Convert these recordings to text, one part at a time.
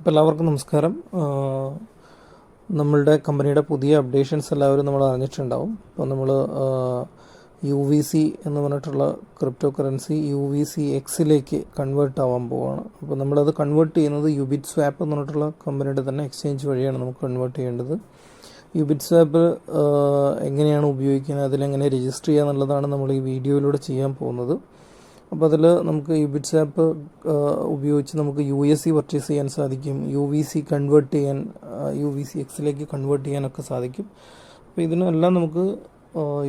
അപ്പോൾ എല്ലാവർക്കും നമസ്കാരം. നമ്മളുടെ കമ്പനിയുടെ പുതിയ അപ്ഡേഷൻസ് എല്ലാവരും നമ്മൾ അറിഞ്ഞിട്ടുണ്ടാവും. അപ്പോൾ നമ്മൾ യു വി സി എന്ന് പറഞ്ഞിട്ടുള്ള crypto currency U V C എക്സിലേക്ക് convert ആവാൻ പോവുകയാണ് അപ്പോൾ നമ്മളത് കൺവേർട്ട് ചെയ്യുന്നത് യുബിറ്റ് സ്വാപ്പ് എന്ന് പറഞ്ഞിട്ടുള്ള കമ്പനിയുടെ തന്നെ എക്സ്ചേഞ്ച് വഴിയാണ് നമുക്ക് കൺവേർട്ട് ചെയ്യേണ്ടത്. യുബിറ്റ് സ്വാപ്പ് എങ്ങനെയാണ് ഉപയോഗിക്കുന്നത് അതിലെങ്ങനെ രജിസ്റ്റർ ചെയ്യുക എന്നുള്ളതാണ് നമ്മൾ ഈ വീഡിയോയിലൂടെ ചെയ്യാൻ പോകുന്നത്. അപ്പോൾ അതിൽ നമുക്ക് യുബിറ്റ്സ് ആപ്പ് ഉപയോഗിച്ച് നമുക്ക് യു എസ് സി പർച്ചേസ് ചെയ്യാൻ സാധിക്കും. യു വി സി കൺവേർട്ട് ചെയ്യാൻ യു വി സി എക്സിലേക്ക് കൺവേർട്ട് ചെയ്യാനൊക്കെ സാധിക്കും. അപ്പോൾ ഇതിനെല്ലാം നമുക്ക്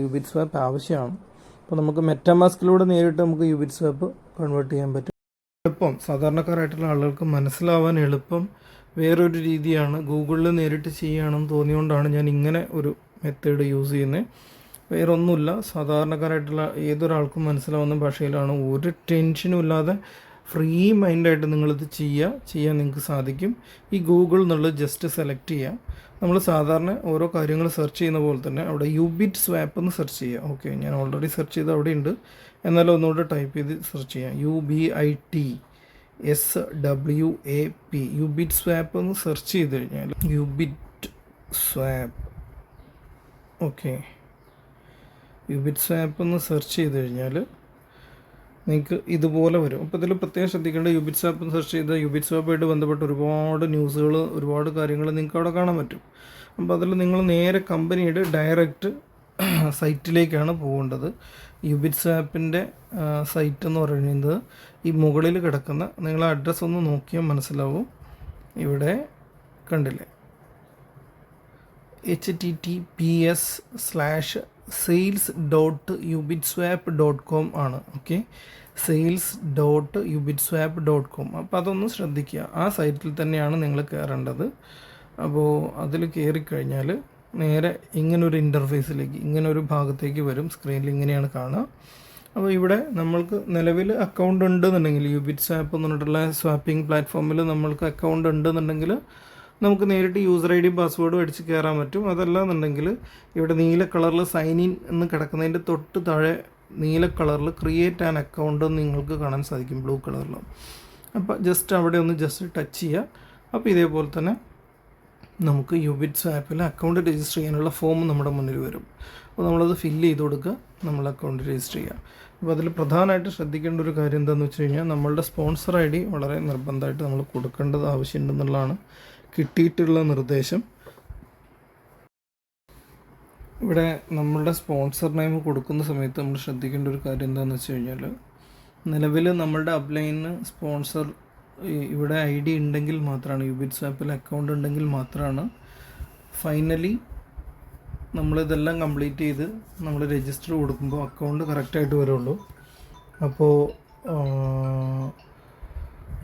യുബിറ്റ്സ് ആപ്പ് ആവശ്യമാണ്. അപ്പോൾ നമുക്ക് മെറ്റാമാസ്കിലൂടെ നേരിട്ട് നമുക്ക് യുബിറ്റ്സ് ആപ്പ് കൺവേർട്ട് ചെയ്യാൻ പറ്റും. എളുപ്പം. സാധാരണക്കാരായിട്ടുള്ള ആളുകൾക്ക് മനസ്സിലാവാൻ എളുപ്പം. വേറൊരു രീതിയാണ്. ഗൂഗിളിൽ നേരിട്ട് ചെയ്യുകയാണെന്ന് തോന്നിയുകൊണ്ടാണ് ഞാൻ ഇങ്ങനെ ഒരു മെത്തേഡ് യൂസ് ചെയ്യുന്നത് വേറെ ഒന്നുമില്ല സാധാരണക്കാരായിട്ടുള്ള ഏതൊരാൾക്കും മനസ്സിലാവുന്ന ഭാഷയിലാണ്. ഒരു ടെൻഷനും ഇല്ലാതെ ഫ്രീ മൈൻഡായിട്ട് നിങ്ങളിത് ചെയ്യുക ചെയ്യാൻ നിങ്ങൾക്ക് സാധിക്കും. ഈ ഗൂഗിൾ എന്നുള്ളത് ജസ്റ്റ് സെലക്ട് ചെയ്യുക നമ്മൾ സാധാരണ ഓരോ കാര്യങ്ങൾ സെർച്ച് ചെയ്യുന്ന പോലെ തന്നെ അവിടെ യുബിറ്റ് സ്വാപ്പ് എന്ന് സെർച്ച് ചെയ്യുക ഓക്കെ ഞാൻ ഓൾറെഡി സെർച്ച് ചെയ്ത് അവിടെ ഉണ്ട് എന്നാലും ഒന്നുകൂടെ ടൈപ്പ് ചെയ്ത് സെർച്ച് ചെയ്യാം. U B I T S W A P Ubit swap എന്ന് സെർച്ച് ചെയ്ത് കഴിഞ്ഞാൽ Ubit swap okay Ubit app ഒന്ന് സെർച്ച് ചെയ്ത് കഴിഞ്ഞാൽ നിങ്ങൾക്ക് ഇതുപോലെ വരും. അപ്പോൾ ഇതിൽ പ്രത്യേകം ശ്രദ്ധിക്കേണ്ട യുബിറ്റ്സ് ആപ്പ് സെർച്ച് ചെയ്ത് യുബിറ്റ്സ് ആപ്പായിട്ട് ബന്ധപ്പെട്ട് ഒരുപാട് ന്യൂസുകൾ ഒരുപാട് കാര്യങ്ങൾ നിങ്ങൾക്ക് അവിടെ കാണാൻ പറ്റും. അപ്പോൾ അതിൽ നിങ്ങൾ നേരെ കമ്പനിയുടെ ഡയറക്റ്റ് സൈറ്റിലേക്കാണ് പോകേണ്ടത്. യുബിറ്റ്സ് ആപ്പിന്റെ സൈറ്റ് എന്ന് പറയുന്നത് ഈ മുകളിൽ കിടക്കുന്ന നിങ്ങൾ അഡ്രസ്സ് ഒന്ന് നോക്കിയാൽ മനസ്സിലാവും. ഇവിടെ കണ്ടില്ലേ? H T T P S slash sales dot Ubit swap dot com ആണ്. Okay sales dot Ubit swap dot com അപ്പോൾ അതൊന്ന് ശ്രദ്ധിക്കുക. ആ സൈറ്റിൽ തന്നെയാണ് നിങ്ങൾ കയറേണ്ടത്. അപ്പോൾ അതിൽ കയറിക്കഴിഞ്ഞാൽ നേരെ ഇങ്ങനൊരു ഇന്റർഫേസിലേക്ക് ഇങ്ങനൊരു ഭാഗത്തേക്ക് വരും. സ്ക്രീനിൽ ഇങ്ങനെയാണ് കാണുക. അപ്പോൾ ഇവിടെ നമ്മൾക്ക് നിലവിൽ അക്കൗണ്ട് ഉണ്ടെന്നുണ്ടെങ്കിൽ യുബിറ്റ് സ്വാപ്പ് എന്ന് പറഞ്ഞിട്ടുള്ള സ്വാപ്പിംഗ് പ്ലാറ്റ്ഫോമിൽ നമ്മൾക്ക് അക്കൗണ്ട് ഉണ്ടെന്നുണ്ടെങ്കിൽ നമുക്ക് നേരിട്ട് യൂസർ ഐ ഡിയും പാസ്വേഡും അടിച്ച് കയറാൻ പറ്റും. അതല്ല എന്നുണ്ടെങ്കിൽ ഇവിടെ നീല കളറിൽ സൈൻ ഇൻ എന്ന് കിടക്കുന്നതിന്റെ തൊട്ട് താഴെ നീല കളറിൽ ക്രിയേറ്റ് ആൻ അക്കൗണ്ട് നിങ്ങൾക്ക് കാണാൻ സാധിക്കും ബ്ലൂ കളറിൽ അപ്പോൾ ജസ്റ്റ് അവിടെ ഒന്ന് ജസ്റ്റ് ടച്ച് ചെയ്യുക അപ്പോൾ ഇതേപോലെ തന്നെ നമുക്ക് യുബിറ്റ്സ് ആപ്പിൽ അക്കൗണ്ട് രജിസ്റ്റർ ചെയ്യാനുള്ള ഫോം നമ്മുടെ മുന്നിൽ വരും. അപ്പോൾ നമ്മളത് ഫില്ല് ചെയ്ത് കൊടുക്കുക നമ്മൾ അക്കൗണ്ട് രജിസ്റ്റർ ചെയ്യുക അപ്പോൾ അതിൽ പ്രധാനമായിട്ട് ശ്രദ്ധിക്കേണ്ട ഒരു കാര്യം എന്താണെന്ന് വെച്ച് കഴിഞ്ഞാൽ നമ്മളുടെ സ്പോൺസർ ഐ ഡി വളരെ നിർബന്ധമായിട്ട് നമ്മൾ കൊടുക്കേണ്ടത് ആവശ്യമുണ്ടെന്നുള്ളതാണ്. കിട്ടിയിട്ടുള്ള നിർദ്ദേശം. ഇവിടെ നമ്മളുടെ സ്പോൺസർ നെയിം കൊടുക്കുന്ന സമയത്ത് നമ്മൾ ശ്രദ്ധിക്കേണ്ട ഒരു കാര്യം എന്താണെന്ന് വെച്ച് കഴിഞ്ഞാൽ നിലവിൽ നമ്മളുടെ അപ്ലൈന് സ്പോൺസർ ഇവിടെ ഐ ഡി ഉണ്ടെങ്കിൽ മാത്രമാണ് യുബിറ്റ് സ്വാപ്പിൽ അക്കൗണ്ട് ഉണ്ടെങ്കിൽ മാത്രമാണ് ഫൈനലി നമ്മളിതെല്ലാം കംപ്ലീറ്റ് ചെയ്ത് നമ്മൾ രജിസ്റ്റർ കൊടുക്കുമ്പോൾ അക്കൗണ്ട് കറക്റ്റായിട്ട് വരുള്ളൂ. അപ്പോൾ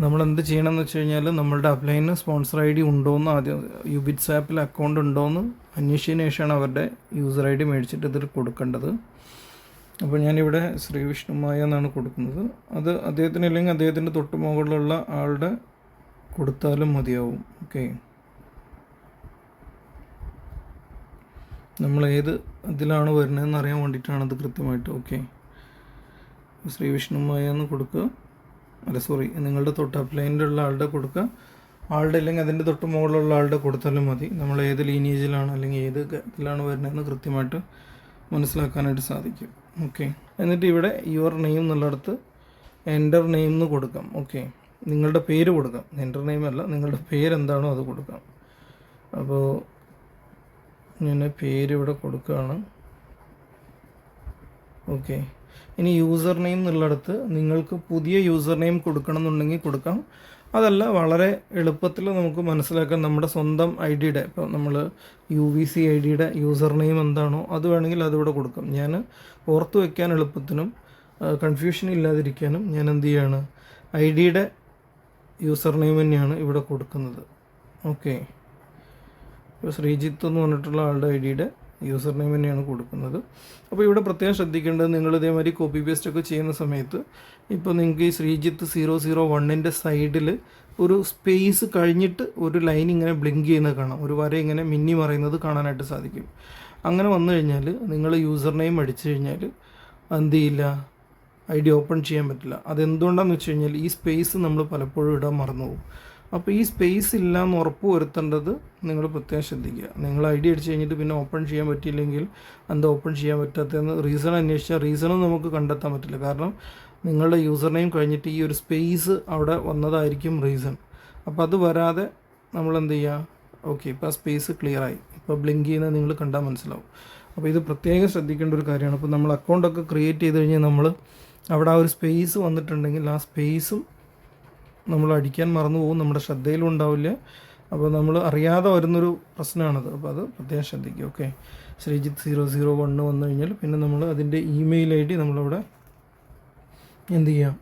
നമ്മൾ എന്ത് ചെയ്യണം എന്ന് വെച്ച് കഴിഞ്ഞാൽ നമ്മളുടെ അപ്ലൈന് സ്പോൺസർ ഐ ഡി ഉണ്ടോയെന്ന് ആദ്യം യുബിറ്റ്സ് ആപ്പിൽ അക്കൗണ്ട് ഉണ്ടോയെന്ന് അന്വേഷിച്ചതിന് ശേഷമാണ് അവരുടെ യൂസർ ഐ ഡി മേടിച്ചിട്ട് ഇതിൽ കൊടുക്കേണ്ടത്. അപ്പോൾ ഞാനിവിടെ ശ്രീ വിഷ്ണുമായ എന്നാണ് കൊടുക്കുന്നത്. അത് അദ്ദേഹത്തിന് അല്ലെങ്കിൽ അദ്ദേഹത്തിന്റെ തൊട്ട് മുകളിലുള്ള ആളുടെ കൊടുത്താലും മതിയാവും. ഓക്കെ നമ്മൾ ഏത് ഇതിലാണ് വരുന്നതെന്ന് അറിയാൻ വേണ്ടിയിട്ടാണ് അത് കൃത്യമായിട്ട്. ഓക്കെ ശ്രീ വിഷ്ണുമായ എന്ന് കൊടുക്കുക. അല്ല സോറി നിങ്ങളുടെ തൊട്ട് അപ്ലൈനിലുള്ള ആളുടെ കൊടുക്കുക. ആളുടെ അല്ലെങ്കിൽ അതിന്റെ തൊട്ട് മുകളിലുള്ള ആളുടെ കൊടുത്താലും മതി. നമ്മൾ ഏത് ലീനേജിലാണ് അല്ലെങ്കിൽ ഏത് ഇതിലാണ് വരുന്നതെന്ന് കൃത്യമായിട്ട് മനസ്സിലാക്കാനായിട്ട് സാധിക്കും. ഓക്കെ എന്നിട്ട് ഇവിടെ യുവർ നെയിം എന്നുള്ളിടത്ത് എന്റർ നെയിം എന്ന് കൊടുക്കാം. ഓക്കെ നിങ്ങളുടെ പേര് കൊടുക്കാം. എന്റർ നെയിം അല്ല നിങ്ങളുടെ പേരെന്താണോ അത് കൊടുക്കാം. അപ്പോൾ ഞാൻ പേര് ഇവിടെ കൊടുക്കുകയാണ്. ഓക്കെ ഇനി യൂസർ നെയിം എന്നുള്ളിടത്ത് നിങ്ങൾക്ക് പുതിയ യൂസർ നെയിം കൊടുക്കണം എന്നുണ്ടെങ്കിൽ കൊടുക്കാം. അതല്ല വളരെ എളുപ്പത്തിൽ നമുക്ക് മനസ്സിലാക്കാൻ നമ്മുടെ സ്വന്തം ഐ ഡിയുടെ ഇപ്പോൾ നമ്മൾ യു വി സി ഐ ഡിയുടെ യൂസർ നെയിം എന്താണോ അത് വേണമെങ്കിൽ അതിവിടെ കൊടുക്കാം. ഞാൻ ഓർത്ത് വയ്ക്കാൻ എളുപ്പത്തിനും കൺഫ്യൂഷൻ ഇല്ലാതിരിക്കാനും ഞാൻ എന്ത് ചെയ്യാണ്? ഐ ഡിയുടെ യൂസർ നെയിം തന്നെയാണ് ഇവിടെ കൊടുക്കുന്നത്. ഓക്കെ ഇപ്പോൾ ശ്രീജിത്ത് എന്ന് പറഞ്ഞിട്ടുള്ള ആളുടെ ഐ ഡിയുടെ യൂസർ നെയിം തന്നെയാണ് കൊടുക്കുന്നത്. അപ്പോൾ ഇവിടെ പ്രത്യേകം ശ്രദ്ധിക്കേണ്ടത് നിങ്ങൾ ഇതേമാതിരി കോപ്പി പേസ്റ്റ് ഒക്കെ ചെയ്യുന്ന സമയത്ത് ഇപ്പോൾ നിങ്ങൾക്ക് ഈ ശ്രീജിത്ത് സീറോ സീറോ വണ്ണിന്റെ സൈഡിൽ ഒരു സ്പേസ് കഴിഞ്ഞിട്ട് ഒരു ലൈൻ ഇങ്ങനെ ബ്ലിങ്ക് ചെയ്യുന്നത് കാണാം. ഒരു വര ഇങ്ങനെ മിന്നി മറയുന്നത് കാണാനായിട്ട് സാധിക്കും. അങ്ങനെ വന്നു കഴിഞ്ഞാൽ നിങ്ങൾ യൂസർ നെയിം അടിച്ചു കഴിഞ്ഞാൽ എന്ത് ചെയ്യില്ല? ഐ ഡി ഓപ്പൺ ചെയ്യാൻ പറ്റില്ല. അതെന്തുകൊണ്ടാണെന്ന് വെച്ച് കഴിഞ്ഞാൽ ഈ സ്പേസ് നമ്മൾ പലപ്പോഴും ഇടാൻ മറന്നു പോകും അപ്പോൾ ഈ സ്പേസ് ഇല്ല എന്ന് ഉറപ്പ് വരുത്തേണ്ടത് നിങ്ങൾ പ്രത്യേകം ശ്രദ്ധിക്കുക. നിങ്ങൾ ഐ ഡി അടിച്ച് കഴിഞ്ഞിട്ട് പിന്നെ ഓപ്പൺ ചെയ്യാൻ പറ്റിയില്ലെങ്കിൽ എന്താ ഓപ്പൺ ചെയ്യാൻ പറ്റാത്തതെന്ന് റീസൺ അന്വേഷിച്ചാൽ റീസണും നമുക്ക് കണ്ടെത്താൻ പറ്റില്ല. കാരണം നിങ്ങളുടെ യൂസർ നെയിം കഴിഞ്ഞിട്ട് ഈ ഒരു സ്പേസ് അവിടെ വന്നതായിരിക്കും റീസൺ അപ്പോൾ അത് വരാതെ നമ്മൾ എന്ത് ചെയ്യുക ഓക്കെ ഇപ്പോൾ ആ സ്പേസ് ക്ലിയറായി ഇപ്പോൾ ബ്ലിങ്ക് ചെയ്യുന്നത് നിങ്ങൾ കണ്ടാൽ മനസ്സിലാവും. അപ്പോൾ ഇത് പ്രത്യേകം ശ്രദ്ധിക്കേണ്ട ഒരു കാര്യമാണ്. അപ്പോൾ നമ്മൾ അക്കൗണ്ടൊക്കെ ക്രിയേറ്റ് ചെയ്ത് കഴിഞ്ഞാൽ നമ്മൾ അവിടെ ആ ഒരു സ്പേസ് വന്നിട്ടുണ്ടെങ്കിൽ ആ സ്പേസും നമ്മൾ അടിക്കാൻ മറന്നു പോകും നമ്മുടെ ശ്രദ്ധയിലും ഉണ്ടാവില്ല. അപ്പോൾ നമ്മൾ അറിയാതെ വരുന്നൊരു പ്രശ്നമാണത്. അപ്പോൾ അത് പ്രത്യേകം ശ്രദ്ധിക്കുക okay? Sreejith zero zero one വന്നു കഴിഞ്ഞാൽ പിന്നെ നമ്മൾ അതിന്റെ ഇമെയിൽ ഐ ഡി നമ്മളവിടെ എന്ത് ചെയ്യാം?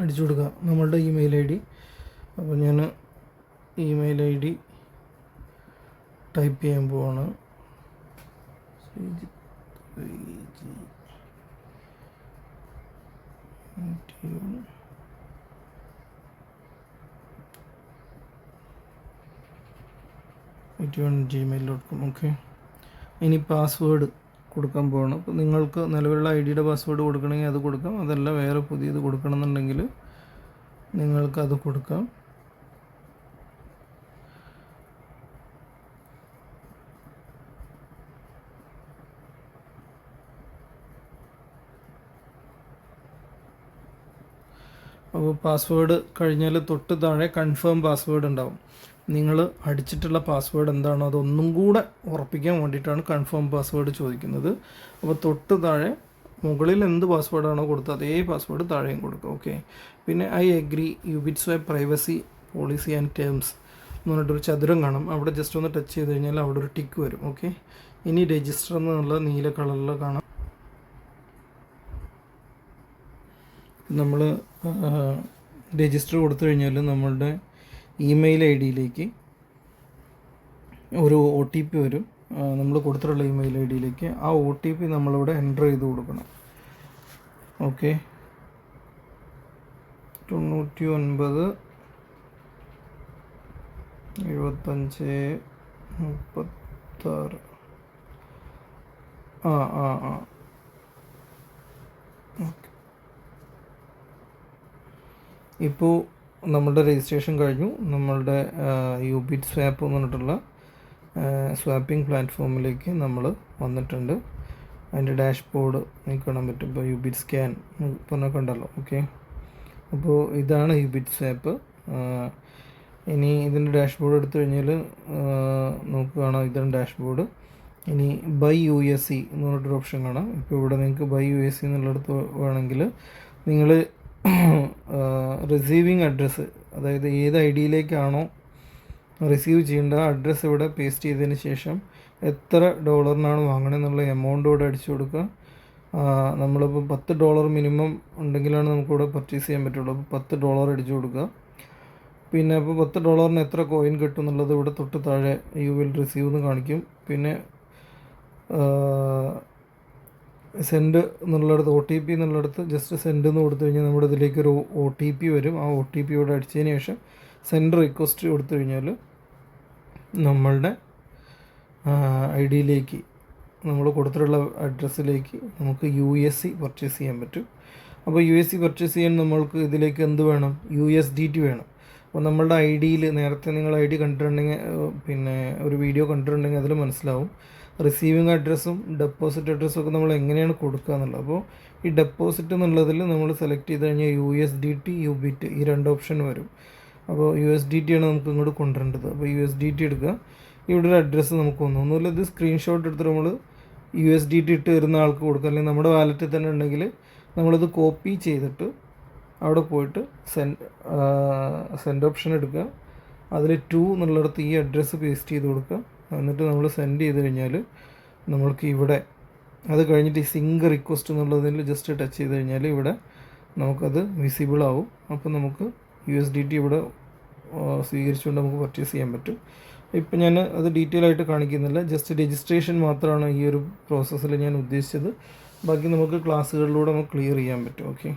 അടിച്ചു കൊടുക്കുക നമ്മളുടെ ഇമെയിൽ ഐ ഡി. അപ്പോൾ ഞാൻ ഇമെയിൽ ഐ ഡി ടൈപ്പ് ചെയ്യാൻ പോവാണ്. Sreejith. Eighty one Gmail dot com okay ഇനി പാസ്വേഡ് കൊടുക്കാൻ പോകണം അപ്പോൾ നിങ്ങൾക്ക് നിലവിലുള്ള ഐ ഡിയുടെ പാസ്വേഡ് കൊടുക്കണമെങ്കിൽ അത് കൊടുക്കാം. അതല്ല വേറെ പുതിയത് കൊടുക്കണമെന്നുണ്ടെങ്കിൽ അത് കൊടുക്കാം. അപ്പോൾ പാസ്വേഡ് കഴിഞ്ഞാൽ തൊട്ട് താഴെ കൺഫേം പാസ്വേഡ് ഉണ്ടാവും. നിങ്ങൾ അടിച്ചിട്ടുള്ള പാസ്വേഡ് എന്താണോ അതൊന്നും കൂടെ ഉറപ്പിക്കാൻ വേണ്ടിയിട്ടാണ് കൺഫേം പാസ്വേഡ് ചോദിക്കുന്നത്. അപ്പോൾ തൊട്ട് താഴെ മുകളിൽ എന്ത് പാസ്വേഡാണോ കൊടുത്തത് അതേ പാസ്വേഡ് താഴെയും കൊടുക്കുക ഓക്കെ പിന്നെ ഐ അഗ്രി യുബിറ്റ്സ് വൈ പ്രൈവസി പോളിസി ആൻഡ് ടേംസ് എന്ന് പറഞ്ഞിട്ടൊരു ചതുരം കാണും. അവിടെ ജസ്റ്റ് ഒന്ന് ടച്ച് ചെയ്ത് കഴിഞ്ഞാൽ അവിടെ ഒരു ടിക്ക് വരും ഓക്കെ ഇനി രജിസ്റ്റർ എന്നുള്ള നീല കളറിൽ കാണാം. നമ്മൾ രജിസ്റ്റർ കൊടുത്തു കഴിഞ്ഞാൽ നമ്മളുടെ ഇമെയിൽ ഐ ഡിയിലേക്ക് ഒരു ഒ ടി പി വരും. നമ്മൾ കൊടുത്തിട്ടുള്ള ഇമെയിൽ ഐ ഡിയിലേക്ക് ആ ഒ ടി പി നമ്മളിവിടെ എന്റർ ചെയ്ത് കൊടുക്കണം. ഓക്കെ. തൊണ്ണൂറ്റി ഒൻപത് എഴുപത്തഞ്ച് മുപ്പത്താറ്. ആ ആ ആ. ഇപ്പോൾ നമ്മളുടെ രജിസ്ട്രേഷൻ കഴിഞ്ഞു. നമ്മളുടെ യു ബിറ്റ് സ്വാപ്പ് എന്ന് പറഞ്ഞിട്ടുള്ള സ്വാപ്പിംഗ് പ്ലാറ്റ്ഫോമിലേക്ക് നമ്മൾ വന്നിട്ടുണ്ട്. അതിന്റെ ഡാഷ്ബോർഡ് നിങ്ങൾക്ക് കാണാൻ പറ്റും ഇപ്പോൾ യു ബിറ്റ് സ്കാൻ പറഞ്ഞാൽ കണ്ടല്ലോ. ഓക്കെ അപ്പോൾ ഇതാണ് യു ബിറ്റ് സ്വാപ്പ് ഇനി ഇതിന്റെ ഡാഷ്ബോർഡ് എടുത്തു കഴിഞ്ഞാൽ നമുക്ക് കാണാം ഇതാണ് ഡാഷ്ബോർഡ് ഇനി ബൈ യു എസ് സി എന്ന് പറഞ്ഞിട്ടൊരു ഓപ്ഷൻ കാണാം. ഇപ്പോൾ ഇവിടെ നിങ്ങൾക്ക് ബൈ യു എസ് സി എന്നുള്ളിടത്ത് വേണമെങ്കിൽ നിങ്ങൾ റിസീവിങ് അഡ്രസ്സ് അതായത് ഏത് ഐ ഡിയിലേക്കാണോ റിസീവ് ചെയ്യേണ്ട അഡ്രസ്സ് ഇവിടെ പേസ്റ്റ് ചെയ്തതിന് ശേഷം എത്ര ഡോളറിനാണ് വാങ്ങണമെന്നുള്ള എമൗണ്ട് ഇവിടെ അടിച്ചു കൊടുക്കുക. നമ്മളിപ്പോൾ പത്ത് ഡോളർ മിനിമം ഉണ്ടെങ്കിലാണ് നമുക്കിവിടെ പർച്ചേസ് ചെയ്യാൻ പറ്റുള്ളൂ. അപ്പോൾ പത്ത് ഡോളർ അടിച്ചു കൊടുക്കുക. പിന്നെ അപ്പോൾ പത്ത് ഡോളറിന് എത്ര കോയിൻ കിട്ടും എന്നുള്ളത് ഇവിടെ തൊട്ട് താഴെ യു വിൽ റിസീവ് എന്ന് കാണിക്കും. പിന്നെ സെൻഡ് എന്നുള്ളിടത്ത് ഒ ടി പി എന്നുള്ളിടത്ത് ജസ്റ്റ് സെൻഡ് എന്ന് കൊടുത്തു കഴിഞ്ഞാൽ നമ്മുടെ ഇതിലേക്ക് ഒരു ഒ ടി പി വരും. ആ ഒ ടി പി ഇവിടെ അടിച്ചതിന് ശേഷം സെൻഡ് റിക്വസ്റ്റ് കൊടുത്തു കഴിഞ്ഞാൽ നമ്മളുടെ ഐ ഡിയിലേക്ക് നമ്മൾ കൊടുത്തിട്ടുള്ള അഡ്രസ്സിലേക്ക് നമുക്ക് യു എസ് സി പർച്ചേസ് ചെയ്യാൻ പറ്റും. അപ്പോൾ യു എസ് സി പർച്ചേസ് ചെയ്യാൻ നമ്മൾക്ക് ഇതിലേക്ക് എന്ത് വേണം? യു എസ് ഡി ടി വേണം. അപ്പോൾ നമ്മളുടെ ഐ ഡിയിൽ നേരത്തെ നിങ്ങൾ ഐ ഡി കണ്ടിട്ടുണ്ടെങ്കിൽ പിന്നെ ഒരു വീഡിയോ കണ്ടിട്ടുണ്ടെങ്കിൽ അതിൽ മനസ്സിലാവും. റിസീവിങ് അഡ്രസ്സും ഡെപ്പോസിറ്റ് അഡ്രസ്സും ഒക്കെ നമ്മൾ എങ്ങനെയാണ് കൊടുക്കുക എന്നുള്ളത്. അപ്പോൾ ഈ ഡെപ്പോസിറ്റ് എന്നുള്ളതിൽ നമ്മൾ സെലക്ട് ചെയ്ത് കഴിഞ്ഞാൽ U S D T U B T ഈ രണ്ട് ഓപ്ഷൻ വരും. അപ്പോൾ യു എസ് ഡി ടി ആണ് നമുക്ക് ഇങ്ങോട്ട് കൊണ്ടുവരേണ്ടത്. അപ്പോൾ യു എസ് ഡി ടി എടുക്കുക. ഇവിടെ ഒരു അഡ്രസ്സ് നമുക്ക് വന്നു. ഒന്നുമില്ല ഇത് സ്ക്രീൻഷോട്ട് എടുത്തിട്ട് നമ്മൾ യു എസ് ഡി ടി ഇട്ട് വരുന്ന ആൾക്ക് കൊടുക്കുക. അല്ലെങ്കിൽ നമ്മുടെ വാലറ്റിൽ തന്നെ ഉണ്ടെങ്കിൽ നമ്മളത് കോപ്പി ചെയ്തിട്ട് അവിടെ പോയിട്ട് സെൻഡ് സെൻഡ് ഓപ്ഷൻ എടുക്കുക. അതിൽ ടു എന്നുള്ളിടത്ത് ഈ അഡ്രസ്സ് പേസ്റ്റ് ചെയ്ത് കൊടുക്കുക. എന്നിട്ട് നമ്മൾ സെൻഡ് ചെയ്ത് കഴിഞ്ഞാൽ നമ്മൾക്ക് ഇവിടെ അത് കഴിഞ്ഞിട്ട് ഈ സിങ്ക് റിക്വസ്റ്റ് എന്നുള്ളതിൽ ജസ്റ്റ് ടച്ച് ചെയ്ത് കഴിഞ്ഞാൽ ഇവിടെ നമുക്കത് വിസിബിൾ ആവും. അപ്പോൾ നമുക്ക് യു എസ് ഡി ടി ഇവിടെ സ്വീകരിച്ചുകൊണ്ട് നമുക്ക് പർച്ചേസ് ചെയ്യാൻ പറ്റും. ഇപ്പം ഞാൻ അത് ഡീറ്റെയിൽ ആയിട്ട് കാണിക്കുന്നില്ല. ജസ്റ്റ് രജിസ്ട്രേഷൻ മാത്രമാണ് ഈ ഒരു പ്രോസസ്സിൽ ഞാൻ ഉദ്ദേശിച്ചത്. ബാക്കി നമുക്ക് ക്ലാസ്സുകളിലൂടെ നമുക്ക് ക്ലിയർ ചെയ്യാൻ പറ്റും. ഓക്കെ